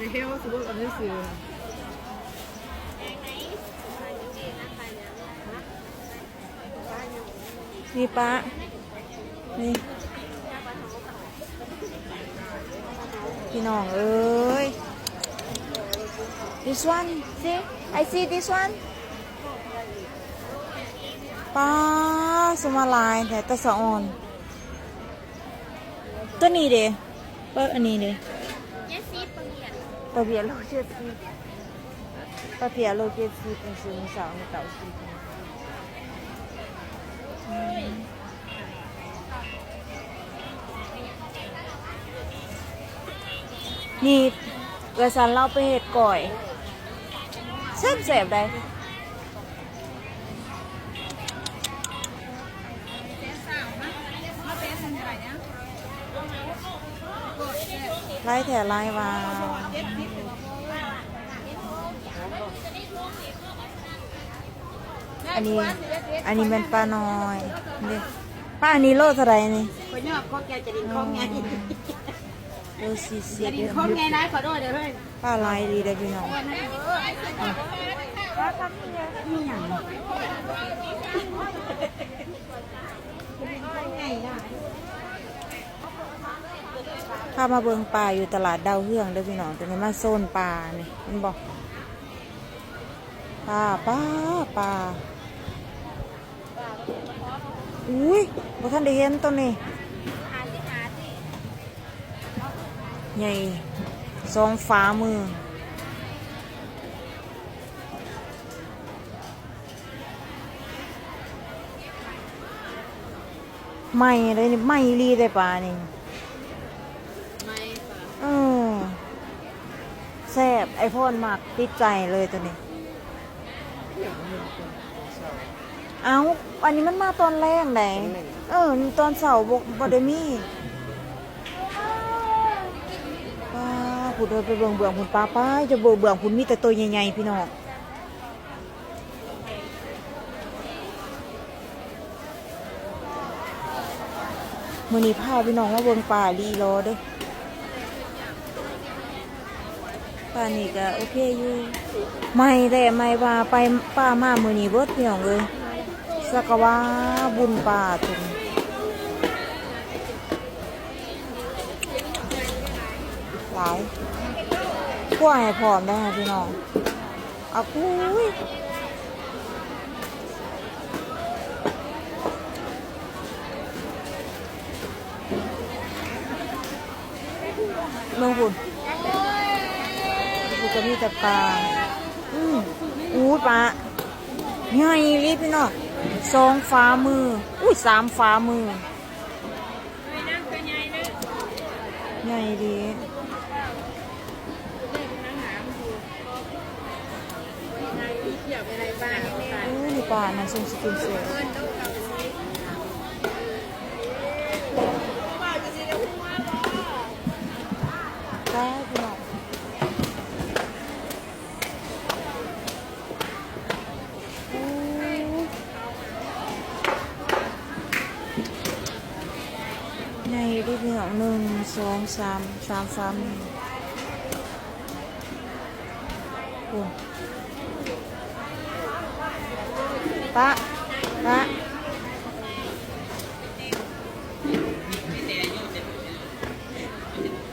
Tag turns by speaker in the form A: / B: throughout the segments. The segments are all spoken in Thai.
A: ในเฮลสมมติอันนี้ซื้อ
B: นี่ป้านี่ พี่น้องเอ้ย this one see I see this one ป้าสมาลายแต่ตะสะออนตัวนี้เด้เปิดอันนี้เด้
C: mira.
B: ปะเบียโลเจ็ดสิบปะเบียโลเจ็ดสิบเป็นซื้อมือสาวมือเก่าสิบอืมนี่เกระสันเราไปเห็ดก่อยแซ่บแสบๆได้ ไล่แถไล่วาวอันนี้ อันนี้เป็นปลาน้อยนี่ป้าอันนี้โลเท่าไหรนี่
A: คนยอบข้อแกจะดินข้อไง
B: โลสี่สิ
A: จะ
B: บ
A: ดินข้อไงนะขอโทษเดี๋ยวเลย
B: ป้าลายดีได้พี่น้อง
A: มีอย่าง
B: ข้ามาเบิงปลาอยู่ตลาดดาวเฮืองเด้อพี่น้องตัวนี้มาโซนปลานี่มันบอกปลาปลาปลาอุ้ยบ่ท่านได้เห็นตัวนี้ใหญ่สองฟ้ามือไม่เลยไม่รีได้ปลานี่
A: ไม่
B: เออแซ่บ ไอพ่นมากติดใจเลยตัวนี้ เอาอันนี้มันมาตอนแรกไหนเออตอนเสาร์บกบไดมีป้าผู้เดินไปเบื่องเบื่องคุณป้าป้าจะเบื่อเบื่องคุณมีแต่ตัวใหญ่ๆพี่น้องมือนี้พาพี่น้องมาเบิ่งป่าลีรอเด้อ ป่านี่ก็โอเคอยู่ไม่แต่ไม่ว่าไปป้ามามือนี้เบิดพี่น้องเลยสักว่าบุญป่าตุนหลายกล้วยให้พร้อมได้ค่ะพี่น้องเอาปุ้ยเมืองบุญ ก็มีแต่ปลา อืมอู้ปลาใหญ่ลิพี่น้องสองฟ้ามือ อุ้ยสามฟ้ามือใหญ่ดีอู้นี่ปลามันทรงสกุลสว ในรูปเหงหนึ่งสองสามสามสามโอ้ปะปะ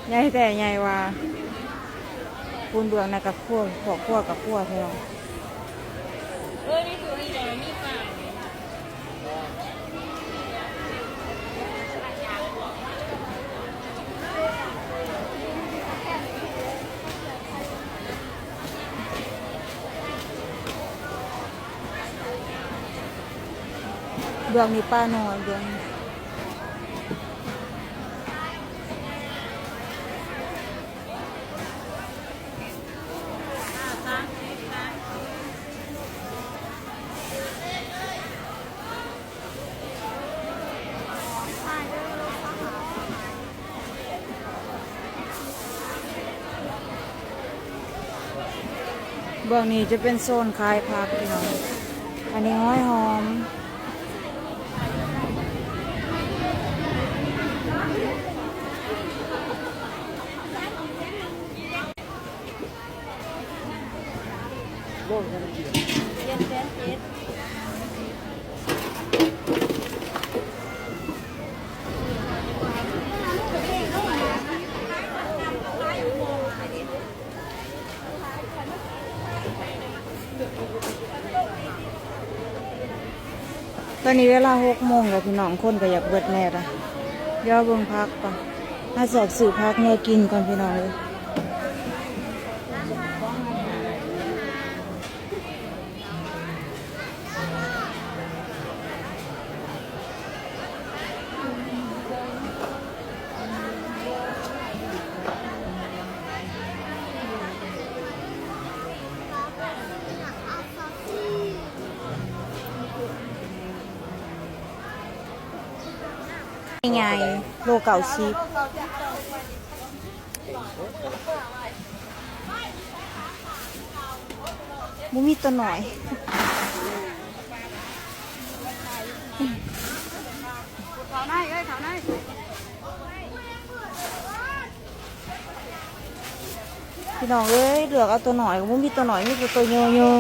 B: ใหญ่แต่ใหญ่ว่าคุณเบืองนะกับขั้วขอกขั้วกับขั้วเท่า
C: เออนี่คือมีแดงมีปลา
B: เบืองมีป้าน้อยเบืองเบื้องนี้จะเป็นโซนขายผักพี่น้องอันนี้ห้อยหอม
C: เย็นแสนเจ็ด
B: ตอนนี้เวลาหกโมงแล้วพี่น้องคนก็อยากเบิดแน่ละเดี๋ยวเบิ่งพักก่อนมาแสกสื่อพักเนี่ยกินก่อนพี่น้องเลย ไงโลเก่าชีพมุมีตัวหน่อย
A: เขาไหนเอ้ยเขาไหน
B: พี่น้องเอ้ยเหลือกเอาตัวหน่อยมุมีตัวหน่อยมีต่ตัวโยโย่